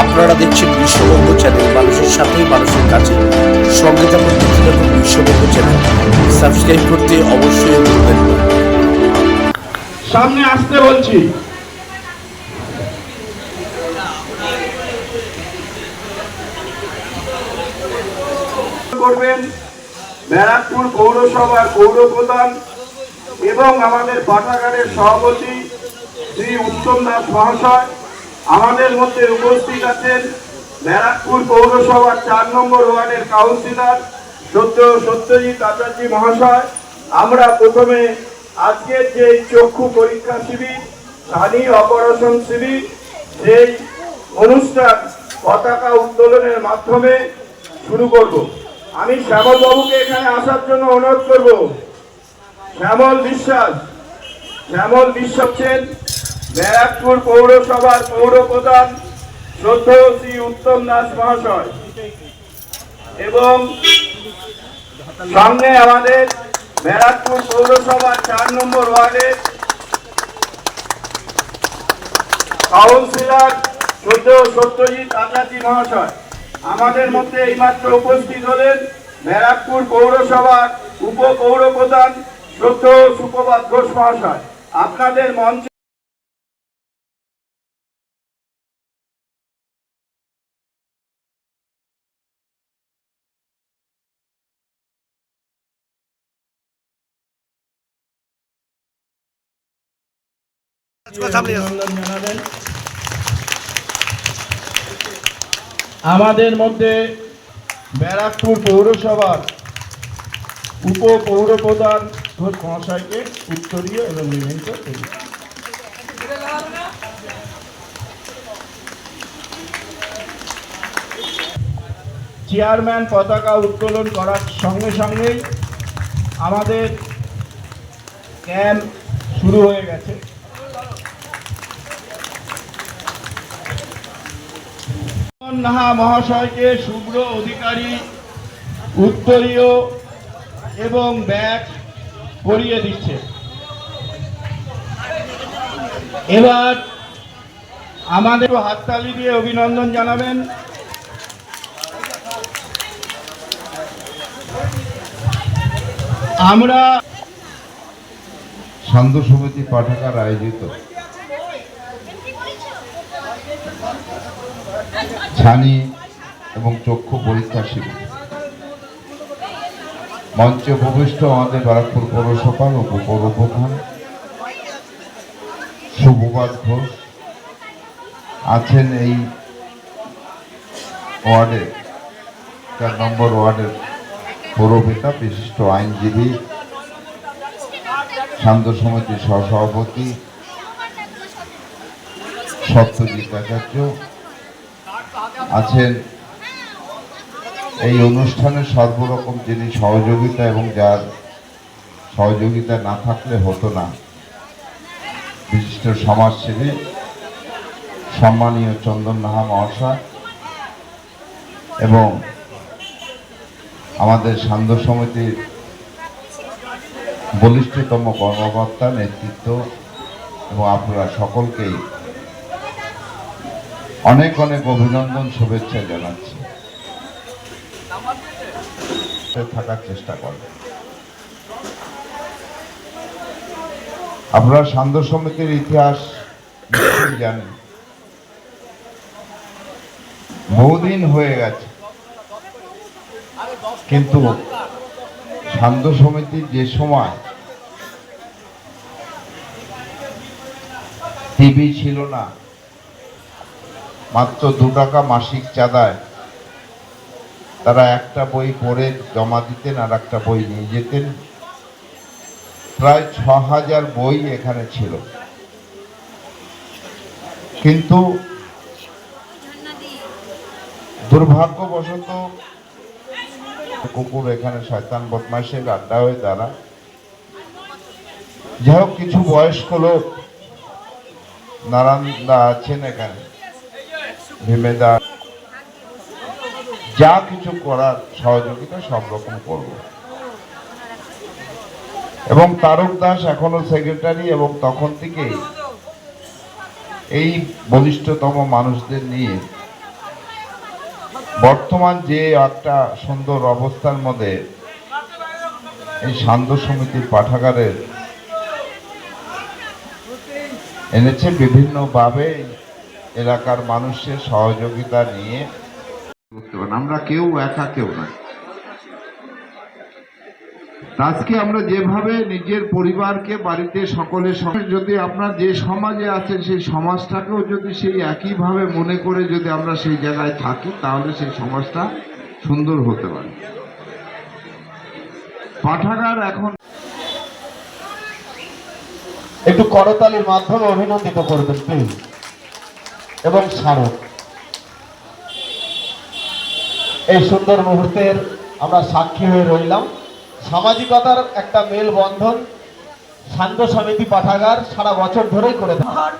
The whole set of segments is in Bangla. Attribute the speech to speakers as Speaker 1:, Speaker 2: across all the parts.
Speaker 1: আপনারা দেখছেন বিশ্ববঙ্গ চ্যানেল। মানুষের সাথে মানুষের কাছে। সঙ্গে যখন দেখতে থাকুন বিশ্ববঙ্গ চ্যানেল। সাবস্ক্রাইব করতে অবশ্যই
Speaker 2: সামনে আসতে বলছি। করবেন ব্যারাকপুর পৌরসভার পৌর প্রধান এবং আমাদের পাঠাগারের সভাপতি শ্রী উত্তম দাস মহাশয়। আমাদের মধ্যে উপস্থিত আছেন ব্যারাকপুর পৌরসভার চার নম্বর ওয়ার্ডের কাউন্সিলর সত্য সত্যজিৎ আচার্য মহাশয়। আমরা প্রথমে আজকের যে চক্ষু পরীক্ষা শিবির, স্থানীয় অপারেশন শিবির, সেই অনুষ্ঠান পতাকা উত্তোলনের মাধ্যমে শুরু করব। আমি শ্যামল বাবুকে এখানে আসার জন্য অনুরোধ করব। শ্যামল বিশ্বাস শ্যামল বিশ্বাস ব্যারাকপুর পৌরসভার পৌর প্রধান শ্রদ্ধ শ্রী উত্তম দাস মহাশয় এবং সামনে আমাদের ব্যারাকপুর পৌরসভার চার নম্বর ওয়ার্ডের কাউন্সিলর সদ্য সত্যজিৎ আচার্য মহাশয়। আমাদের মধ্যে এইমাত্র উপস্থিত হলেন ব্যারাকপুর পৌরসভার উপ পৌর প্রধান সদ্য সুপ্রভাত ঘোষ মহাশয়। আপনাদের মঞ্চে আমাদের মধ্যে ব্যারাকপুর পৌরসভার উপ পৌর প্রধান ঘোষ মহাশয়কে উত্তরীয় এবং করি চেয়ারম্যান পতাকা উত্তোলন করার সঙ্গে সঙ্গেই আমাদের ক্যাম্প শুরু হয়ে গেছে। নাহা মহাশয়কে শুভ্র অধিকারী, উত্তরীয় এবং ব্যাগ পরিয়ে দিচ্ছে। এবার আমাদের হাততালি দিয়ে অভিনন্দন জানাবেন। আমরা
Speaker 3: সান্ধ্য সমিতি পাঠাগার আয়োজিত ছানি এবং চক্ষু পরীক্ষা শিবির। মঞ্চে উপবিষ্ট আমাদের ব্যারাকপুর পৌরসভার উপপৌর প্রধান শুভবাদ ঘোষ আছেন এই ওয়ার্ডে, চার নম্বর ওয়ার্ডের পৌরপিতা, বিশিষ্ট আইনজীবী শান্ত সমিতির সহসভাপতি, সত্যজিৎ আচার্য আছেন। এই অনুষ্ঠানে সর্বরকম যিনি সহযোগিতা এবং যার সহযোগিতা না থাকলে হতো না। বিশিষ্ট সমাজসেবী সম্মানীয় চন্দন নাহা মহাশয় এবং আমাদের সান্ধ্য সমিতির বলিষ্ঠতম কর্মকর্তা নেতৃত্ব এবং আপনারা সকলকেই অনেক অনেক অভিনন্দন, শুভেচ্ছা জানাচ্ছি। থাকার চেষ্টা করবেন আপনারা সান্ধ্য সমিতির ইতিহাস জানেন। বহুদিন হয়ে গেছে। কিন্তু সান্ধ্য সমিতির যে সময় টিভি ছিল না মাত্র দু টাকা মাসিক চাঁদায় তারা একটা বই পড়ে জমা দিতেন আর একটা বই নিয়ে যেতেন। প্রায় ছ হাজার বই এখানে ছিল। কিন্তু দুর্ভাগ্যবশত কুকুর এখানে শয়তান বদমাইশের আড্ডা হয়ে দাঁড়ায়। যাই হোক, কিছু বয়স্ক লোক নারায়ণদা আছেন এখানে। ভীমেদা যা কিছু করার সহযোগিতা সব রকম করব। এবং তারক দাস এখনও সেক্রেটারি এবং তখন থেকে এই বলিষ্ঠতম মানুষদের নিয়ে বর্তমান যে একটা সুন্দর অবস্থার মধ্যে এই সান্ধ্য সমিতির পাঠাগারের এনেছে বিভিন্নভাবে এলাকার মানুষের সহযোগিতা নিয়ে করতে পারেন। আমরা কেউ একা কেউ না আজকে আমরা যেভাবে নিজের পরিবারকে বাড়িতে সকলের সঙ্গে যদি আপনার যে সমাজে আছেন সেই সমাজটাকেও যদি সেই একইভাবে মনে করে যদি আমরা সেই জায়গায় থাকি তাহলে সেই সমাজটা সুন্দর হতে পারে। পাঠাগার এখন
Speaker 4: একটু করতালির মাধ্যমে অভিনন্দিত করবেন প্লিজ এবং স্মারক। এই সুন্দর মুহূর্তের আমরা সাক্ষী হয়ে রইলাম। সামাজিকতার একটা মেলবন্ধন শান্ত সমিতি পাঠাগার সারা বছর ধরেই করে থাকে।
Speaker 5: মহান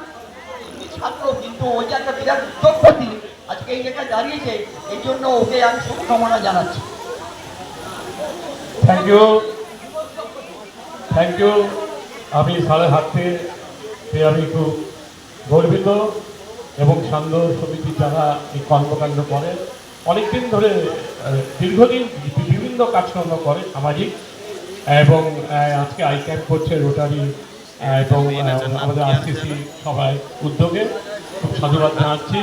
Speaker 5: ছাত্র কিন্তু ওই যে একটা বিরাট উদ্যোগপতি আজকে এই জায়গায় দাঁড়িয়েছে এই জন্য ওকে আমি শুভকামনা জানাচ্ছি।
Speaker 6: থ্যাংক ইউ থ্যাংক ইউ আমি সাড়ে হাঁটতে আমি খুব গর্বিত। এবং সান্ধ্য সমিতি যারা এই কর্মকাণ্ড করে অনেকদিন ধরে দীর্ঘদিন বিভিন্ন কাজকর্ম করে সামাজিক এবং আজকে আই ক্যাম্প করছে রোটারি এবং আমাদের আরসিসি সবাই উদ্যোগে খুব সাধুবাদ জানাচ্ছি।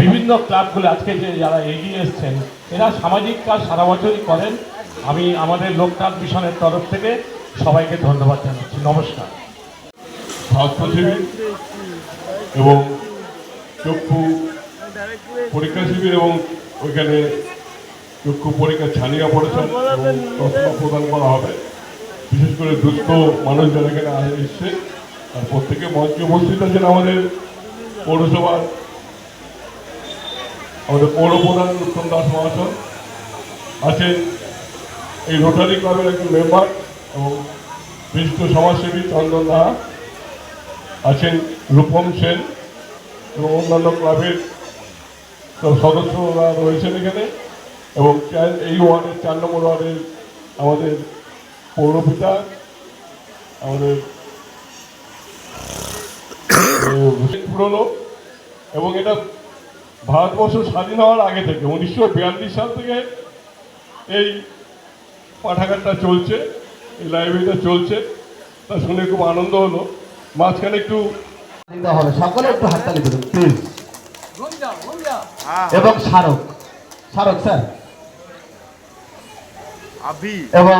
Speaker 6: বিভিন্ন ক্লাবগুলো আজকে যে যারা এগিয়ে এসছেন এরা সামাজিক কাজ সারা বছরই করেন। আমি আমাদের লোকনাথ মিশনের তরফ থেকে সবাইকে ধন্যবাদ জানাচ্ছি। নমস্কার। এবং চক্ষু পরীক্ষা শিবির এবং ওইখানে চক্ষু পরীক্ষা ছানিয়া পড়েছেন এবং চশমা প্রদান করা হবে। বিশেষ করে দুস্থ মানুষ যারা এখানে এসছে আর প্রত্যেকে মঞ্চে উপস্থিত আছেন আমাদের পৌরসভার। আমাদের পৌর প্রধান উত্তম দাস মহাশয় আছেন। এই রোটারি ক্লাবের একজন মেম্বার এবং বিশিষ্ট সমাজসেবী চন্দন নাহা আছেন রূপম সেন এবং অন্যান্য ক্লাবের সদস্যরা রয়েছেন এখানে এবং এই ওয়ার্ডের চার নম্বর ওয়ার্ডের আমাদের পৌরপিতা, আমাদের পুরনো এবং এটা ভারতবর্ষ স্বাধীন হওয়ার আগে থেকে, উনিশশো বিয়াল্লিশ সাল থেকে এই পাঠাগারটা চলছে, এই লাইব্রেরিটা চলছে। তা শুনে খুব আনন্দ হলো। মাঝখানে একটু
Speaker 4: দিতে হবে সকলে একটু হাততালি দেবেন প্লিজ এবং স্মারক স্মারক স্যার এবং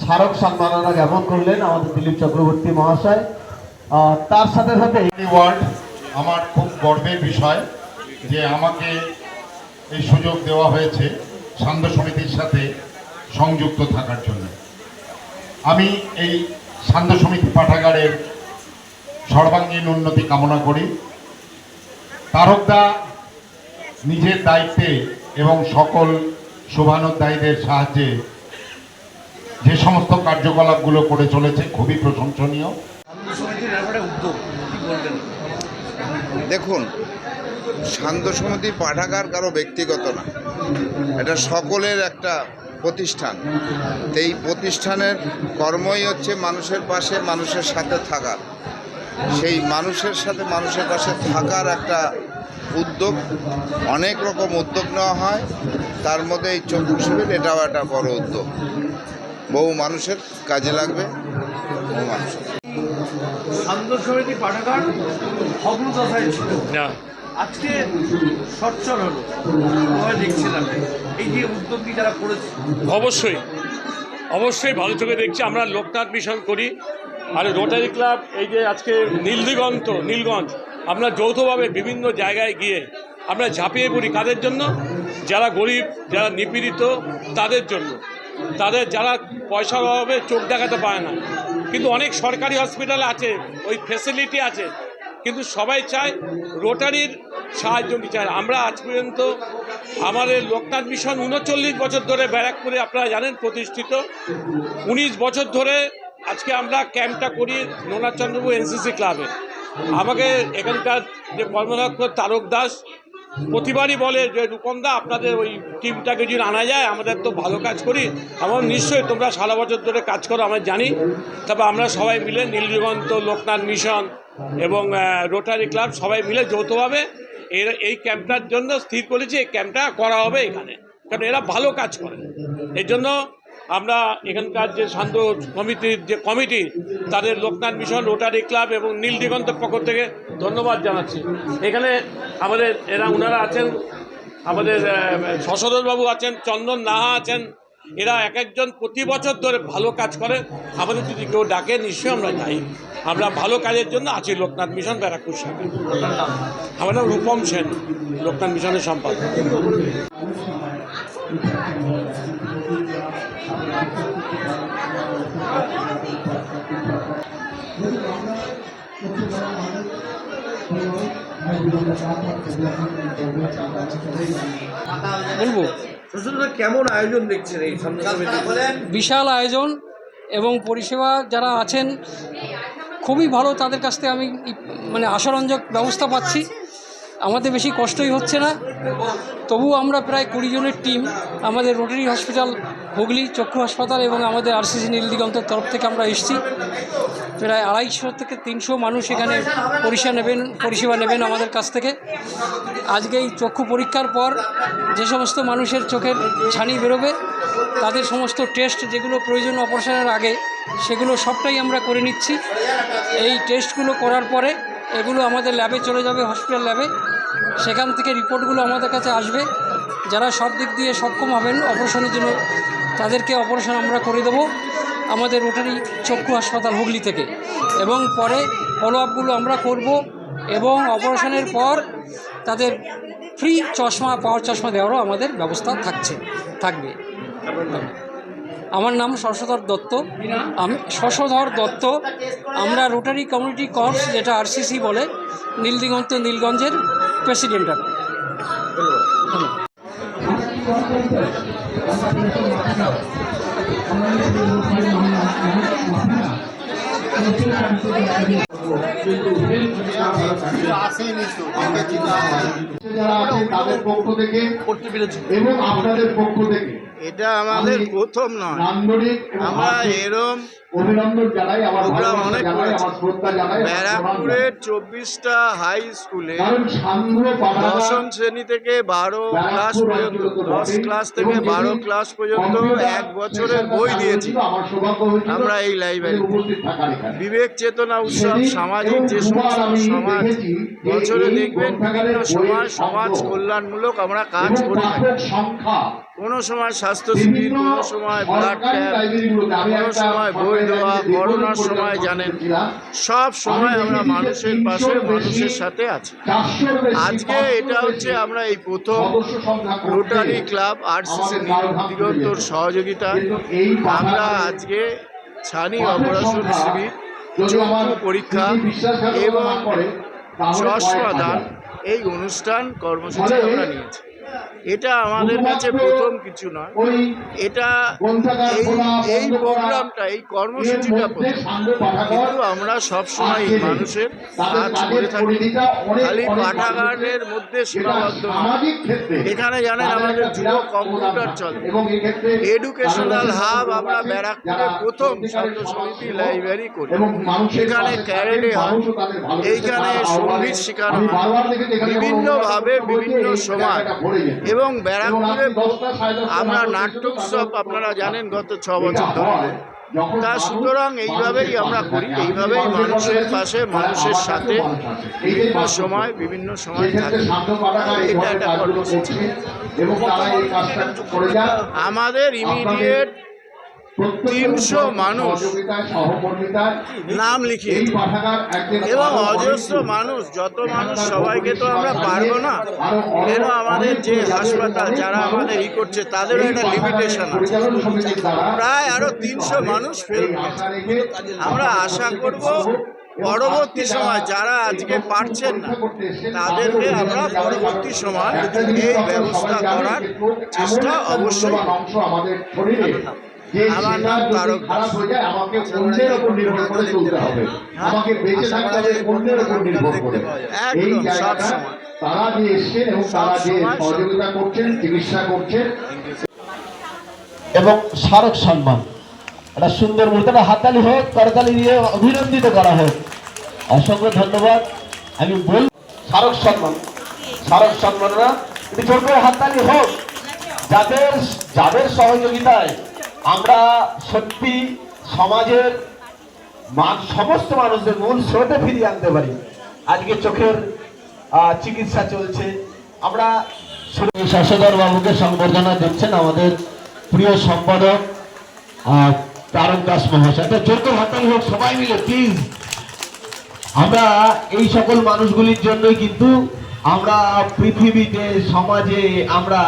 Speaker 4: স্মারক সম্মাননা জ্ঞাপন করলেন আমাদের দিলীপ চক্রবর্তী মহাশয়। তার সাথে সাথে
Speaker 7: ওয়ার্ড আমার খুব গর্বের বিষয় যে আমাকে এই সুযোগ দেওয়া হয়েছে সান্ধ্য সমিতির সাথে সংযুক্ত থাকার জন্য। আমি এই সান্ধ্য সমিতি পাঠাগারের সর্বাঙ্গীন উন্নতি কামনা করি। তারকদা নিজের দায়িত্বে এবং সকল শুভানুধ্যায়ীদের সাহায্যে যে সমস্ত কার্যকলাপগুলো করে চলেছে খুবই প্রশংসনীয়।
Speaker 8: দেখুন শান্ত সমিতি পাঠাগার কারও ব্যক্তিগত না। এটা সকলের একটা প্রতিষ্ঠান। এই প্রতিষ্ঠানের কর্মই হচ্ছে মানুষের পাশে মানুষের সাথে থাকা সেই মানুষের সাথে মানুষের পাশে থাকার একটা উদ্যোগ অনেক রকম উদ্যোগ নেওয়া হয়। তার মধ্যে এই চক্ষু শিবির এটাও একটা বড় উদ্যোগ। বহু মানুষের কাজে লাগবে বহু মানুষের।
Speaker 9: সান্ধ্য সমিতি পাঠাগার ভগ্নদশায় ছিল। আজকে সচ্ছল হলো। দেখছিলাম এই যে উদ্যোগটি যারা করেছে।
Speaker 6: অবশ্যই। অবশ্যই ভালো চোখে দেখছি আমরা লোকনাথ মিশন করি। আর রোটারি ক্লাব এই যে আজকে নীলদিগন্ত, নীলগঞ্জ, আমরা যৌথভাবে বিভিন্ন জায়গায় গিয়ে আমরা ঝাঁপিয়ে পড়ি কাদের জন্য? যারা গরিব, যারা নিপীড়িত, তাদের জন্য। তাদের যারা পয়সার অভাবে চোখ দেখাতে পারে না। কিন্তু অনেক সরকারি হসপিটাল আছে, ওই ফেসিলিটি আছে। কিন্তু সবাই চায় রোটারির সাহায্য নিতে চায়। আমরা আজ পর্যন্ত আমাদের লোকনাথ মিশন উনচল্লিশ বছর ধরে ব্যারাকপুরে, আপনারা জানেন, প্রতিষ্ঠিত। উনিশ বছর ধরে আজকে আমরা ক্যাম্পটা করি নোনাচন্দ্রপুর এনসিসি ক্লাবে। আমাকে এখানকার যে কর্মদক্ষ তারক দাস প্রতিবারই বলে যে রূপমদা আপনাদের ওই টিমটাকে যদি আনা যায়, আমাদের তো ভালো কাজ করি। আমার নিশ্চয়ই তোমরা সারা বছর ধরে কাজ করো, আমরা জানি। তবে আমরা সবাই মিলে নীলদিগন্ত লোকনাথ মিশন এবং রোটারি ক্লাব সবাই মিলে যৌথভাবে এর, এই ক্যাম্পটার জন্য স্থির করেছি। এই ক্যাম্পটা করা হবে এখানে। কারণ এরা ভালো কাজ করে। এই জন্য আমরা এখানকার যে শান্ত কমিটির যে কমিটি, তাদের লোকনাথ মিশন রোটারি ক্লাব এবং নীল দিগন্তের পক্ষ থেকে ধন্যবাদ জানাচ্ছি। এখানে আমাদের এরা ওনারা আছেন, আমাদের শশধরবাবু আছেন, চন্দন নাহা আছেন, এরা এক একজন প্রতি বছর ধরে ভালো কাজ করে। আমাদের যদি কেউ ডাকে, নিশ্চয়ই আমরা যাই। আমরা ভালো কাজের জন্য আছি, লোকনাথ মিশন ব্যারাকপুর সাথে আমার নাম রূপম সেন, লোকনাথ মিশনের সম্পাদক।
Speaker 9: বলব কেমন আয়োজন দেখছেন এই
Speaker 10: বিশাল আয়োজন এবং পরিষেবা যারা আছেন খুবই ভালো তাদের কাছ থেকে আমি মানে আশারঞ্জক ব্যবস্থা পাচ্ছি। আমাদের বেশি কষ্টই হচ্ছে না। তবু আমরা প্রায় কুড়ি জনের টিম আমাদের রোটারি হসপিটাল হুগলি চক্ষু হাসপাতাল এবং আমাদের আরসিসি নীল দিগন্তের তরফ থেকে আমরা এসেছি। প্রায় আড়াইশো থেকে তিনশো মানুষ এখানে পরিষেবা নেবেন পরিষেবা নেবেন আমাদের কাছ থেকে। আজকে এই চক্ষু পরীক্ষার পর যে সমস্ত মানুষের চোখের ছানি বেরোবে, তাদের সমস্ত টেস্ট যেগুলো প্রয়োজন অপারেশনের আগে, সেগুলো সবটাই আমরা করে নিচ্ছি। এই টেস্টগুলো করার পরে এগুলো আমাদের ল্যাবে চলে যাবে হসপিটাল ল্যাবে সেখান থেকে রিপোর্টগুলো আমাদের কাছে আসবে। যারা সব দিক দিয়ে সক্ষম হবেন, অপারেশনের জন্য তাদেরকে অপারেশন আমরা করে দেবো আমাদের রোটারি চক্ষু হাসপাতাল হুগলি থেকে। এবং পরে ফলো আপগুলো আমরা করব এবং অপারেশনের পর তাদের ফ্রি চশমা পাওয়ার চশমা দেওয়ারও আমাদের ব্যবস্থা থাকছে, থাকবে। আমার নাম শশধর দত্ত। আমি শশধর দত্ত। আমরা রোটারি কমিউনিটি কর্পস যেটা আরসিসি বলে, নীলদিগন্ত নীলগঞ্জের প্রেসিডেন্ট আমি
Speaker 3: যারা আছেন তাদের পক্ষ থেকে এবং আপনাদের পক্ষ থেকে।
Speaker 11: এটা আমাদের প্রথম নয়। আমরা এরম
Speaker 3: অভিনন্দন জানাই আমার
Speaker 11: প্রোগ্রাম অনেক করেছি। ব্যারাকপুরের চব্বিশটা হাই স্কুলে দশম শ্রেণি থেকে বারো ক্লাস পর্যন্ত দশ ক্লাস থেকে বারো ক্লাস পর্যন্ত এক বছরের বই দিয়েছি
Speaker 3: আমার
Speaker 11: এই লাইব্রেরিতে।
Speaker 3: উপস্থিত
Speaker 11: বিবেক চেতনা উৎসব সামাজিক যে সমস্ত সমাজ বছরে দেখবেন বিভিন্ন সময় সমাজ কল্যাণমূলক আমরা কাজ করে থাকি
Speaker 3: সংখ্যা
Speaker 11: কোনো সময় স্বাস্থ্য শিবির কোনো সময় ব্লাড ক্যাম্প কোনো সময় বই দেওয়া করোনার সময় জানেন সব সময় আমরা মানুষের পাশে
Speaker 3: 300
Speaker 11: মানুষের সাথে আছি। আজকে এটা হচ্ছে আমরা এই প্রথম রোটারি ক্লাব আরসিসি দিগন্তর সহযোগিতা। আমরা আজকে ছানি অপারেশন শিবির চক্ষু পরীক্ষা এবং চশমা দান এই অনুষ্ঠান কর্মসূচি আমরা নিয়েছি। এটা আমাদের কাছে প্রথম কিছু নয়। এটা এই এই প্রোগ্রামটা এই কর্মসূচিটা প্রথম। কিন্তু আমরা সবসময় মানুষের কাজ করে থাকি। খালি পাঠাগারের মধ্যে সীমাবদ্ধ এখানে জানেন আমাদের যুব কম্পিউটার চলে। এডুকেশনাল হাব আমরা ব্যারাকপুরে প্রথম ছাত্র সমিতি লাইব্রেরি করি। এখানে
Speaker 3: থাকেন,
Speaker 11: হয়। এইখানে সংগীত শেখানো হয়। বিভিন্নভাবে বিভিন্ন সময়। এবং ব্যারাকপুরে আমরা নাট্য উৎসব আপনারা জানেন গত ছ বছর ধরে। তা সুতরাং এইভাবেই আমরা করি এইভাবেই মানুষের পাশে মানুষের সাথে বিভিন্ন সময় বিভিন্ন সময় থাকে। এটা একটা কর্মসূচি আমাদের ইমিডিয়েট 300 মানুষ নাম লিখিয়ে
Speaker 3: একদিন
Speaker 11: এবং অজস্র মানুষ যত মানুষ সবাইকে তো আমরা পারব না কেন আমাদের যে হাসপাতাল যারা আমাদের ই করছে তাদেরও একটা লিমিটেশন আছে। প্রায় আরও তিনশো মানুষ ফেল আমরা আশা করব। পরবর্তী সময় যারা আজকে পারছেন না তাদেরকে আমরা পরবর্তী সময় এই ব্যবস্থা করার চেষ্টা অবশ্যই আমার নাম তারক
Speaker 3: হয়ে
Speaker 11: একদম,
Speaker 3: জায়গাটা
Speaker 11: সবসময়।
Speaker 3: তারা যে এসছেন এবং তারা যে সহযোগিতা করছেন চিকিৎসা করছেন
Speaker 4: এবং স্মারক সম্মান। একটা সুন্দর মূর্তি একটা হাততালি হোক, করতালি দিয়ে অভিনন্দিত করা হোক। অসংখ্য ধন্যবাদ। আমি বল স্মারক সম্মান স্মারক সম্মাননা একটু জোর হাততালি হোক। যাদের যাদের সহযোগিতায় আমরা সত্যি সমাজের সমস্ত মানুষদের মূল স্রোতে ফিরিয়ে আনতে পারি। আজকে চোখের চিকিৎসা চলছে। আমরা শশধর বাবুকে সংবর্ধনা দিচ্ছেন আমাদের প্রিয় সম্পাদক তারক দাস মহাশয়। একটা জোর করে হোক, সবাই মিলে প্লিজ আমরা এই সকল মানুষগুলির জন্যই কিন্তু আমরা পৃথিবীতে, সমাজে আমরা